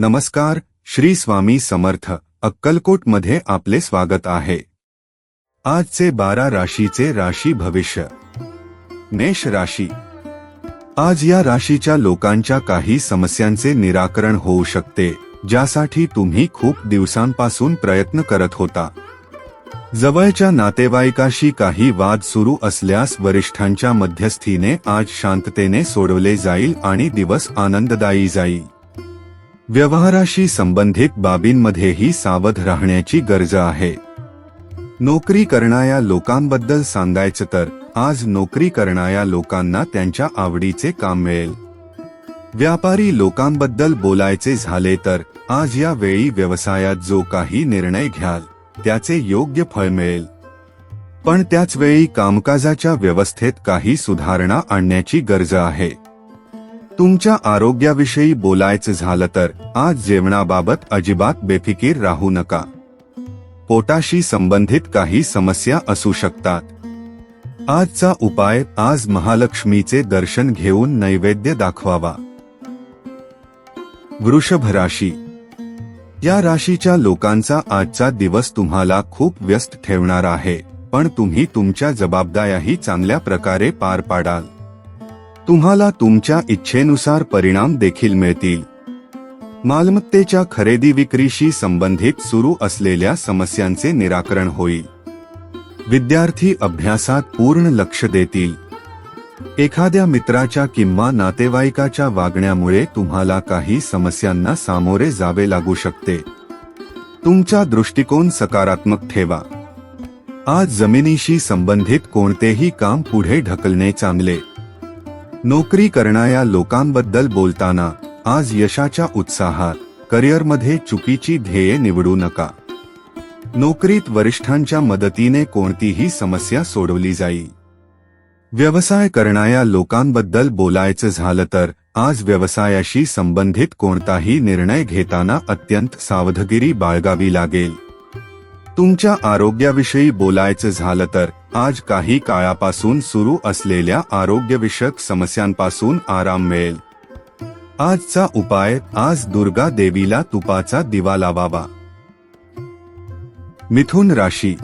नमस्कार श्री स्वामी समर्थ अक्कलकोटमध्ये आपले स्वागत आहे. आजचे बारा राशीचे राशी भविष्य. मेष राशी. आज या राशीच्या लोकांच्या काही समस्यांचे निराकरण होऊ शकते ज्यासाठी तुम्ही खूप दिवसांपासून प्रयत्न करत होता. जवळच्या नातेवाईकाशी काही वाद सुरू असल्यास वरिष्ठांच्या मध्यस्थीने आज शांततेने सोडवले जाईल आणि दिवस आनंददायी जाईल. व्यवहाराशी संबंधित बाबींमध्येही सावध राहण्याची गरज आहे. नोकरी करणाऱ्या लोकांबद्दल सांगायचं तर आज नोकरी करणाऱ्या लोकांना त्यांच्या आवडीचे काम मिळेल. व्यापारी लोकांबद्दल बोलायचे झाले तर आज या वेळी व्यवसायात जो काही निर्णय घ्याल त्याचे योग्य फळ मिळेल. पण त्याचवेळी कामकाजाच्या व्यवस्थेत काही सुधारणा आणण्याची गरज आहे. तुमच्या आरोग्याविषयी बोलायचं झालं तर आज जेवणाबाबत अजिबात बेफिकीर राहू नका. पोटाशी संबंधित काही समस्या असू शकतात. आजचा उपाय आज महालक्ष्मीचे दर्शन घेऊन नैवेद्य दाखवावा. वृषभ राशी. या राशीच्या लोकांचा आजचा दिवस तुम्हाला खूप व्यस्त ठेवणार आहे पण तुम्ही तुमच्या जबाबदाऱ्याही चांगल्या प्रकारे पार पाडाल. तुम्हाला तुमच्या इच्छेनुसार परिणाम देखील मिळतील. मालमत्तेच्या खरेदी विक्रीशी संबंधित सुरू असलेल्या समस्यांचे निराकरण होईल. विद्यार्थी अभ्यासात पूर्ण लक्ष देतील. एखाद्या मित्राच्या किंवा नातेवाईकाच्या वागण्यामुळे तुम्हाला काही समस्यांना सामोरे जावे लागू शकते. तुमचा दृष्टिकोन सकारात्मक ठेवा. आज जमिनीशी संबंधित कोणतेही काम पुढे ढकलणे चांगले. नोकरी करणाऱ्या लोकांबद्दल बोलताना आज यशाच्या उत्साहात करिअरमध्ये चुकीची ध्येये निवडू नका. नोकरीत वरिष्ठांच्या मदतीने कोणतीही समस्या सोडवली जाईल व्यवसाय करणाऱ्या लोकांबद्दल बोलायचं झालं तर आज व्यवसायाशी संबंधित कोणताही निर्णय घेताना अत्यंत सावधगिरी बाळगावी लागेल. तुमच्या आरोग्याविषयी बोलायचं झालं तर आज काही काळापासून सुरू असलेल्या आरोग्यविषयक समस्यांपासून आराम मिळेल. आजचा उपाय आज दुर्गा देवीला तुपाचा दिवा लावावा. मिथुन राशी.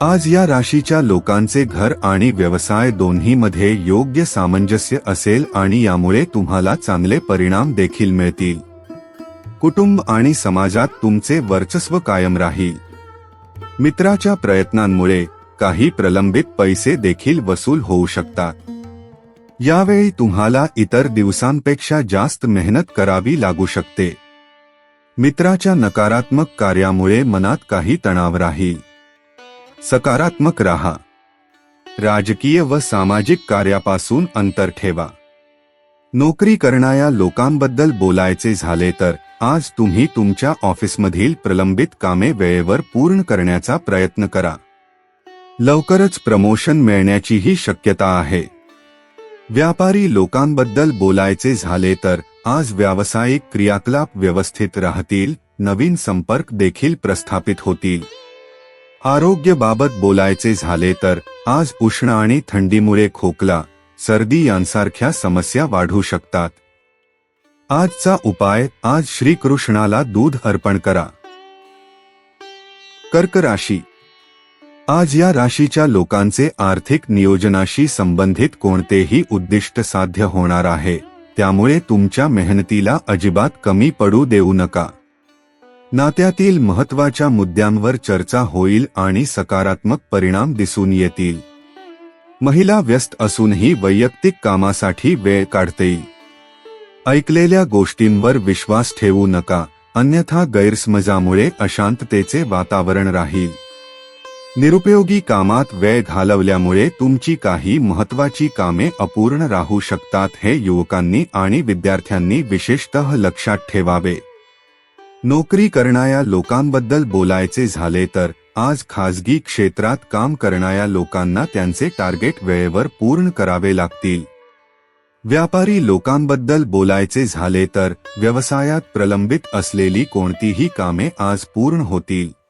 आज या राशीच्या लोकांचे घर आणि व्यवसाय दोन्हीमध्ये योग्य सामंजस्य असेल आणि यामुळे तुम्हाला चांगले परिणाम देखील मिळतील. कुटुंब आणि समाजात तुमचे वर्चस्व कायम राहील. मित्राच्या प्रयत्नांमुळे काही प्रलंबित पैसे देखील वसूल होऊ शकतात. यावेळी तुम्हाला इतर दिवसांपेक्षा जास्त मेहनत करावी लागू शकते. मित्राच्या नकारात्मक कार्यामुळे मनात काही तणाव राहील. सकारात्मक राहा. राजकीय व सामाजिक कार्यापासून अंतर ठेवा. नोकरी करणाऱ्या लोकांबद्दल बोलायचे झाले तर आज तुम्ही तुमच्या ऑफिसमधील प्रलंबित कामे वेळेवर पूर्ण करण्याचा प्रयत्न करा. लवकरच प्रमोशन मिळण्याचीही शक्यता आहे. व्यापारी लोकांबद्दल बोलायचे झाले तर आज व्यावसायिक क्रियाकलाप व्यवस्थित राहतील नवीन संपर्क देखील प्रस्थापित होतील. आरोग्यबाबत बोलायचे झाले तर आज उष्ण आणि थंडीमुळे खोकला सर्दी यांसारख्या समस्या वाढू शकतात. आजचा उपाय आज श्रीकृष्णाला दूध अर्पण करा. कर्क राशी आज या राशीच्या लोकांचे आर्थिक नियोजनाशी संबंधित कोणतेही उद्दिष्ट साध्य होणार आहे. त्यामुळे तुमच्या मेहनतीला अजिबात कमी पडू देऊ नका. नात्यातील महत्त्वाच्या मुद्द्यांवर चर्चा होईल आणि सकारात्मक परिणाम दिसून येतील. महिला व्यस्त असूनही वैयक्तिक कामासाठी वेळ काढते. ऐकलेल्या गोष्टींवर विश्वास ठेवू नका. अन्यथा गैरसमजामुळे अशांततेचे वातावरण राहील. निरुपयोगी कामात वेळ घालवल्यामुळे तुमची काही महत्वाची कामे अपूर्ण राहू शकतात हे युवकांनी आणि विद्यार्थ्यांनी विशेषतः लक्षात ठेवावे. नोकरी करणाऱ्या लोकांबद्दल बोलायचे झाले तर आज खाजगी क्षेत्रात काम करणाऱ्या लोकांना त्यांचे टार्गेट वेळेवर पूर्ण करावे लागतील. व्यापारी लोकांबद्दल बोलायचे झाले तर व्यवसायात प्रलंबित असलेली कोणतीही कामे आज पूर्ण होतील.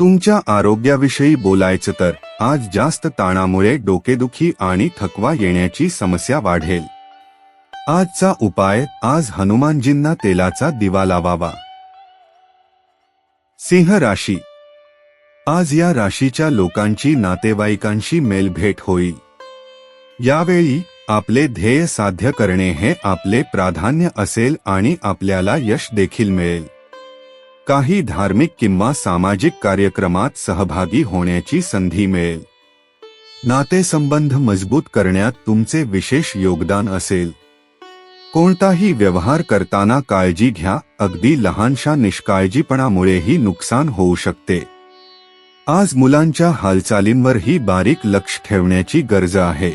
तुमच्या आरोग्याविषयी बोलायचं तर आज जास्त ताणामुळे डोकेदुखी आणि थकवा येण्याची समस्या वाढेल. आजचा उपाय आज हनुमानजींना तेलाचा दिवा लावावा. सिंह राशी. आज या राशीच्या लोकांची नातेवाईकांशी मेलभेट होईल. यावेळी आपले ध्येय साध्य करणे हे आपले प्राधान्य असेल आणि आपल्याला यश देखील मिळेल. काही धार्मिक किंवा सामाजिक कार्यक्रमात सहभागी होण्याची संधी मिळेल. नातेसंबंध मजबूत करण्यात तुमचे विशेष योगदान असेल. कोणताही व्यवहार करताना काळजी घ्या अगदी लहानशा निष्काळजीपणामुळेही नुकसान होऊ शकते. आज मुलांच्या हालचालींवरही बारीक लक्ष ठेवण्याची गरज आहे.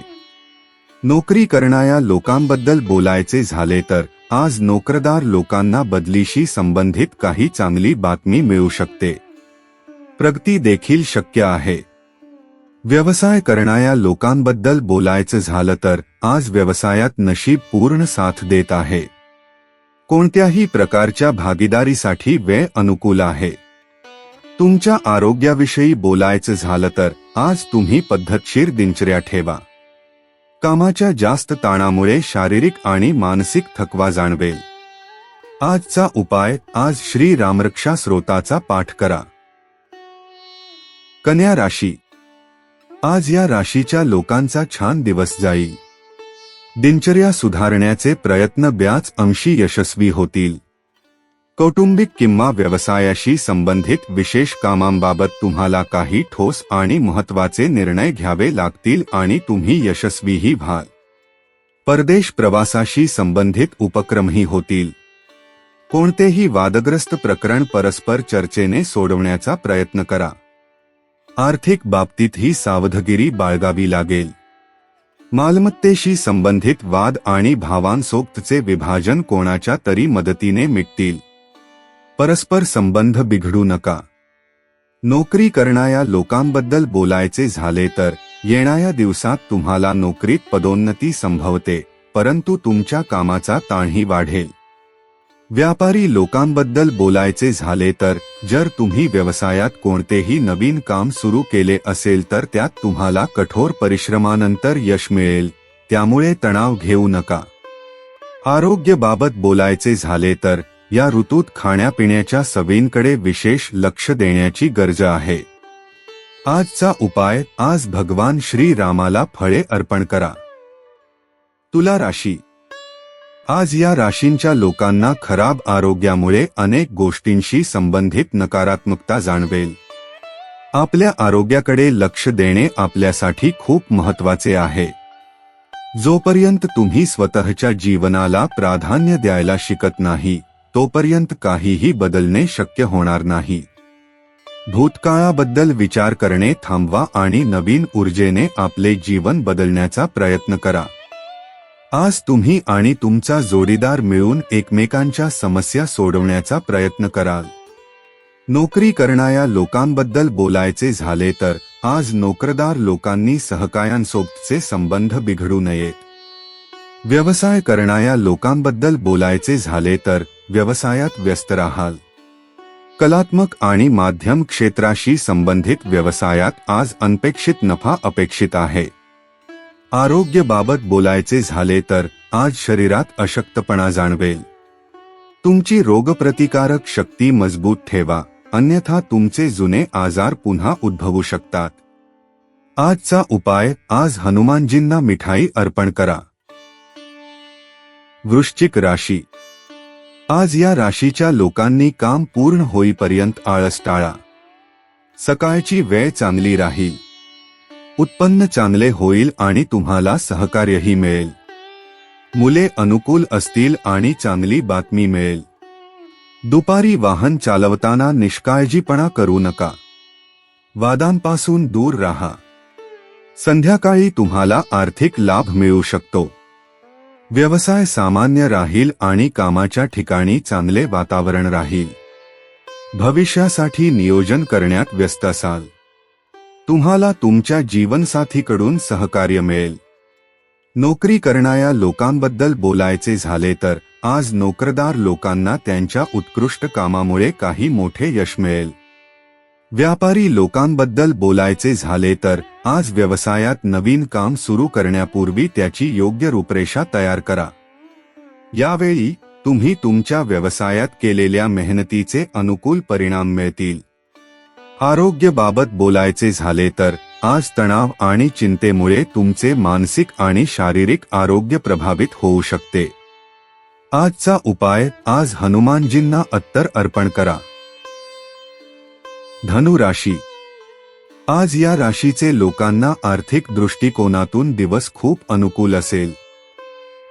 नोकरी करणाऱ्या लोकांबद्दल बोलायचे झाले तर आज नोकरदार लोकांना बदलीशी संबंधित काही चांगली बातमी मिळू शकते. प्रगती देखील शक्य आहे. व्यवसाय करणाऱ्या लोकांबद्दल बोलायचं झालं तर आज व्यवसायात नशीब पूर्ण साथ देत आहे. कोणत्याही प्रकारच्या भागीदारीसाठी वेळ अनुकूल आहे. तुमच्या आरोग्याविषयी बोलायचं झालं तर आज तुम्ही पद्धतशीर दिनचर्या ठेवा. कामाच्या जास्त ताणामुळे शारीरिक आणि मानसिक थकवा जाणवेल. आजचा उपाय आज श्री रामरक्षा स्रोताचा पाठ करा. कन्या राशी. आज या राशीच्या लोकांचा छान दिवस जाईल. दिनचर्या सुधारण्याचे प्रयत्न ब्याच अंशी यशस्वी होतील. कौटुंबिक किंवा व्यवसायाशी संबंधित विशेष कामांबाबत तुम्हाला काही ठोस आणि महत्त्वाचे निर्णय घ्यावे लागतील आणि तुम्ही यशस्वीही व्हाल. परदेश प्रवासाशी संबंधित उपक्रमही होतील. कोणतेही वादग्रस्त प्रकरण परस्पर चर्चेने सोडवण्याचा प्रयत्न करा. आर्थिक बाबतीतही सावधगिरी बाळगावी लागेल. मालमत्तेशी संबंधित वाद आणि भावांसोबतचे विभाजन कोणाच्या तरी मदतीने मिटतील. परस्पर संबंध बिघडू नका. नोकरी करणाऱ्या लोकांबद्दल बोलायचे झाले तर येणाऱ्या दिवसात तुम्हाला नोकरीत पदोन्नती संभवते परंतु तुमच्या कामाचा ताणही वाढेल. व्यापारी लोकांबद्दल बोलायचे झाले तर जर तुम्ही व्यवसायात कोणतेही नवीन काम सुरू केले असेल तर त्यात तुम्हाला कठोर परिश्रमानंतर यश मिळेल त्यामुळे तणाव घेऊ नका. आरोग्याबाबत बोलायचे झाले तर या ऋतूत खाण्यापिण्याच्या सवयींकडे विशेष लक्ष देण्याची गरज आहे. आजचा उपाय आज भगवान श्री रामाला फळे अर्पण करा. तुला राशी. आज या राशींच्या लोकांना खराब आरोग्यामुळे अनेक गोष्टींशी संबंधित नकारात्मकता जाणवेल. आपल्या आरोग्याकडे लक्ष देणे आपल्यासाठी खूप महत्त्वाचे आहे. जोपर्यंत तुम्ही स्वतःच्या जीवनाला प्राधान्य द्यायला शिकत नाही तोपर्यंत काहीही बदलणे शक्य होणार नाही. भूतकाळाबद्दल विचार करणे थांबवा आणि नवीन ऊर्जेने आपले जीवन बदलण्याचा प्रयत्न करा. आज तुम्ही आणि तुमचा जोडीदार मिळून एकमेकांच्या समस्या सोडवण्याचा प्रयत्न कराल. नोकरी करणाऱ्या लोकांबद्दल बोलायचे झाले तर आज नोकरदार लोकांनी सहकायांसोबतचे संबंध बिघडू नयेत. व्यवसाय करणाऱ्या लोकांबद्दल बोलायचे झाले तर व्यवसायात व्यस्त राहाल. कलात्मक आणि माध्यम क्षेत्राशी संबंधित व्यवसायात आज अनपेक्षित नफा अपेक्षित आहे. आरोग्यबाबत बोलायचे झाले तर आज शरीरात अशक्तपणा जाणवेल. तुमची रोगप्रतिकारक शक्ती मजबूत ठेवा अन्यथा तुमचे जुने आजार पुन्हा उद्भवू शकतात. आजचा उपाय आज हनुमानजींना मिठाई अर्पण करा. वृश्चिक राशी. आज या राशीच्या लोकांनी काम पूर्ण होईपर्यंत आळस टाळा. सकाळची वेळ चांगली राहील. उत्पन्न चांगले होईल आणि तुम्हाला सहकार्यही मिळेल. मुले अनुकूल असतील आणि चांगली बातमी मिळेल. दुपारी वाहन चालवताना निष्काळजीपणा करू नका. वादांपासून दूर राहा. संध्याकाळी तुम्हाला आर्थिक लाभ मिळू शकतो. व्यवसाय सामान्य राहील आणि कामाच्या ठिकाणी चांगले वातावरण राहील. भविष्यासाठी नियोजन करण्यात व्यस्त असाल. तुम्हाला तुमच्या जीवनसाथीकडून सहकार्य मिळेल. नोकरी करणाऱ्या लोकांबद्दल बोलायचे झाले तर आज नोकरदार लोकांना त्यांच्या उत्कृष्ट कामामुळे काही मोठे यश मिळेल. व्यापारी लोकांबद्दल बोलायचे झाले तर आज व्यवसायात नवीन काम सुरू करण्यापूर्वी त्याची योग्य रूपरेषा तयार करा. यावेळी तुम्ही तुमच्या व्यवसायात केलेल्या मेहनतीचे अनुकूल परिणाम मिळतील. आरोग्यबाबत बोलायचे झाले तर आज तणाव आणि चिंतेमुळे तुमचे मानसिक आणि शारीरिक आरोग्य प्रभावित होऊ शकते. आजचा उपाय आज हनुमानजींना अत्तर अर्पण करा. धनु राशी. आज या राशीचे लोकांना आर्थिक दृष्टिकोनातून दिवस खूप अनुकूल असेल.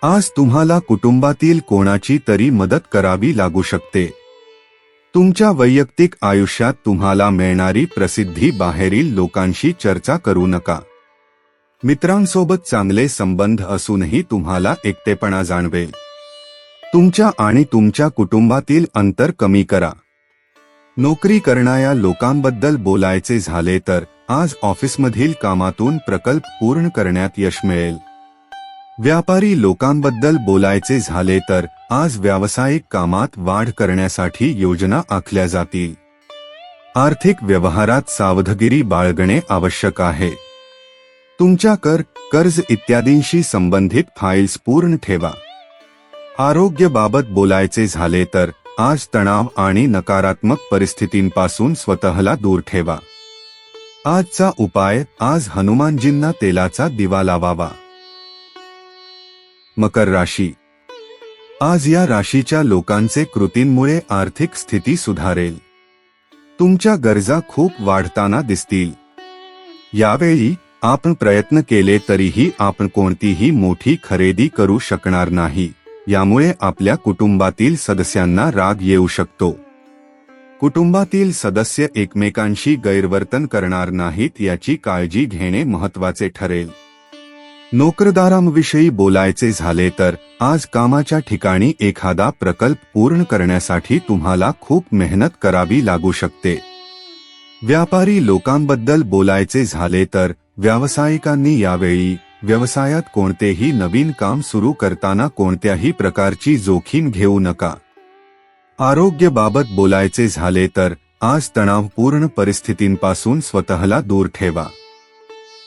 आज तुम्हाला कुटुंबातील कोणाची तरी मदत करावी लागू शकते. तुमच्या वैयक्तिक आयुष्यात तुम्हाला मिळणारी प्रसिद्धी बाहेरील लोकांशी चर्चा करू नका. मित्रांसोबत चांगले संबंध असूनही तुम्हाला एकटेपणा जाणवेल. तुमच्या आणि तुमच्या कुटुंबातील अंतर कमी करा. नोकरी करणाऱ्या लोकांबद्दल बोलायचे झाले तर आज ऑफिसमधील कामातून प्रकल्प पूर्ण करण्यात यश मिळेल. व्यापारी लोकांबद्दल बोलायचे झाले तर आज व्यावसायिक कामात वाढ करण्यासाठी योजना आखल्या जातील. आर्थिक व्यवहारात सावधगिरी बाळगणे आवश्यक आहे. तुमच्या कर कर्ज इत्यादींशी संबंधित फाईल्स पूर्ण ठेवा. आरोग्याबाबत बोलायचे झाले तर आज तणाव आणि नकारात्मक परिस्थितींपासून स्वतःला दूर ठेवा. आजचा उपाय आज हनुमानजींना तेलाचा दिवा लावावा. मकर राशी. आज या राशीच्या लोकांचे कृतींमुळे आर्थिक स्थिती सुधारेल. तुमच्या गरजा खूप वाढताना दिसतील. यावेळी आपण प्रयत्न केले तरीही आपण कोणतीही मोठी खरेदी करू शकणार नाही. यामुळे आपल्या कुटुंबातील सदस्यांना राग येऊ शकतो. कुटुंबातील सदस्य एकमेकांशी गैरवर्तन करणार नाहीत याची काळजी घेणे महत्त्वाचे ठरेल. नोकरदारांविषयी बोलायचे झाले तर आज कामाच्या ठिकाणी एखादा प्रकल्प पूर्ण करण्यासाठी तुम्हाला खूप मेहनत करावी लागू शकते. व्यापारी लोकांबद्दल बोलायचे झाले तर व्यावसायिकांनी यावेळी व्यवसायात कोणतेही नवीन काम सुरू करताना कोणत्याही प्रकारची जोखीम घेऊ नका. आरोग्याबाबत बोलायचे झाले तर आज तणावपूर्ण परिस्थितींपासून स्वतःला दूर ठेवा.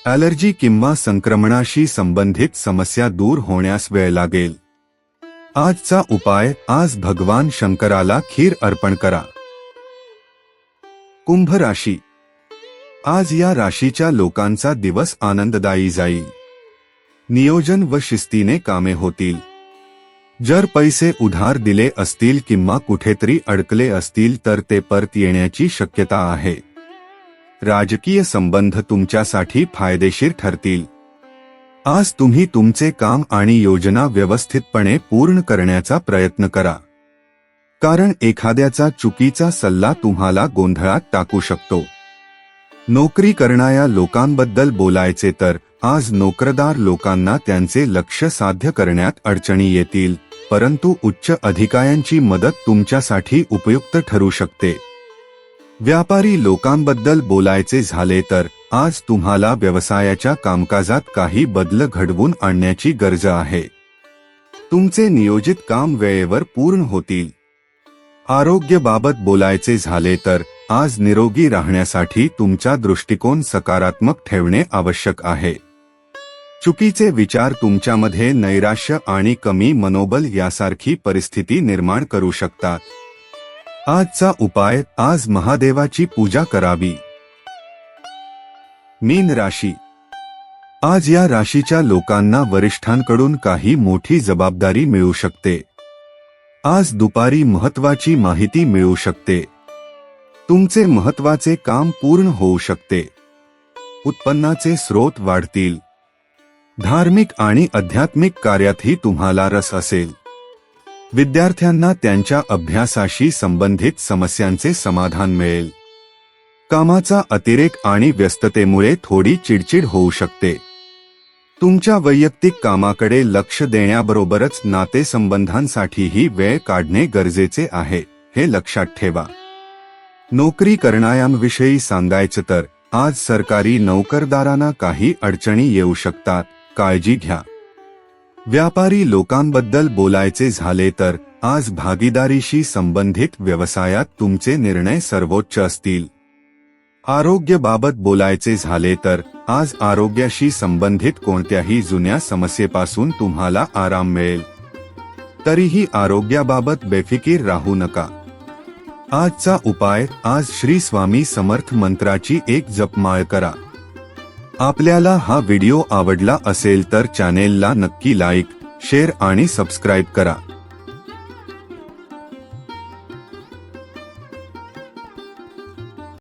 ॲलर्जी किंवा संक्रमणाशी संबंधित समस्या दूर होण्यास वेळ लागेल. आजचा उपाय आज भगवान शंकराला खीर अर्पण करा. कुंभ राशी. आज या राशीच्या लोकांचा दिवस आनंददायी जाईल. नियोजन व शिस्तीने कामे होतील. जर पैसे उधार दिले असतील किंवा कुठेतरी अडकले असतील तर ते परत येण्याची शक्यता आहे. राजकीय संबंध तुमच्यासाठी फायदेशीर ठरतील. आज तुम्ही तुमचे काम आणि योजना व्यवस्थितपणे पूर्ण करण्याचा प्रयत्न करा. कारण एखाद्याचा चुकीचा सल्ला तुम्हाला गोंधळात टाकू शकतो. नोकरी करणाऱ्या लोकांबद्दल बोलायचे तर आज नोकरदार लोकांना त्यांचे लक्ष साध्य करण्यात अडचणी येतील परंतु उच्च अधिकाऱ्यांची मदत तुमच्यासाठी उपयुक्त ठरू शकते. व्यापारी लोकांबद्दल बोलायचे झाले तर आज तुम्हाला व्यवसायाच्या कामकाजात काही बदल घडवून आणण्याची गरज आहे. तुमचे नियोजित काम वेळेवर पूर्ण होतील. आरोग्याबाबत बोलायचे झाले तर आज निरोगी राहण्यासाठी तुमचा दृष्टिकोन सकारात्मक ठेवणे आवश्यक आहे. चुकीचे विचार तुमच्यामध्ये नैराश्य आणि कमी मनोबल यासारखी परिस्थिती निर्माण करू शकतात. आजचा उपाय आज महादेवाची पूजा करावी. मीन राशी. आज या राशीच्या लोकांना वरिष्ठांकडून काही मोठी जबाबदारी मिळू शकते. आज दुपारी महत्वाची माहिती मिळू शकते. तुमचे महत्त्वाचे काम पूर्ण होऊ शकते. उत्पन्नाचे स्रोत वाढतील. धार्मिक आणि आध्यात्मिक कार्यातही तुम्हाला रस असेल. विद्यार्थ्यांना त्यांच्या अभ्यासाशी संबंधित समस्यांचे समाधान मिळेल. कामाचा अतिरेक आणि व्यस्ततेमुळे थोडी चिडचिड होऊ शकते. तुमच्या वैयक्तिक कामाकडे लक्ष देण्याबरोबरच नातेसंबंधांसाठीही वेळ काढणे गरजेचे आहे हे लक्षात ठेवा. नोकरी करणाऱ्यांविषयी सांगायचं तर आज सरकारी नोकरदारांना काही अडचणी येऊ शकतात काळजी घ्या. व्यापारी लोकांबद्दल बोलायचे झाले तर आज भागीदारीशी संबंधित व्यवसायात तुमचे निर्णय सर्वोच्च असतील. आरोग्यबाबत बोलायचे झाले तर आज आरोग्याशी संबंधित कोणत्याही जुन्या समस्येपासून तुम्हाला आराम मिळेल. तरीही आरोग्याबाबत बेफिकीर राहू नका. आजचा उपाय आज श्री स्वामी समर्थ मंत्राची एक जपमाळ करा. आपल्याला हा व्हिडिओ आवडला असेल तर चॅनेलला नक्की लाईक शेअर आणि सबस्क्राईब करा.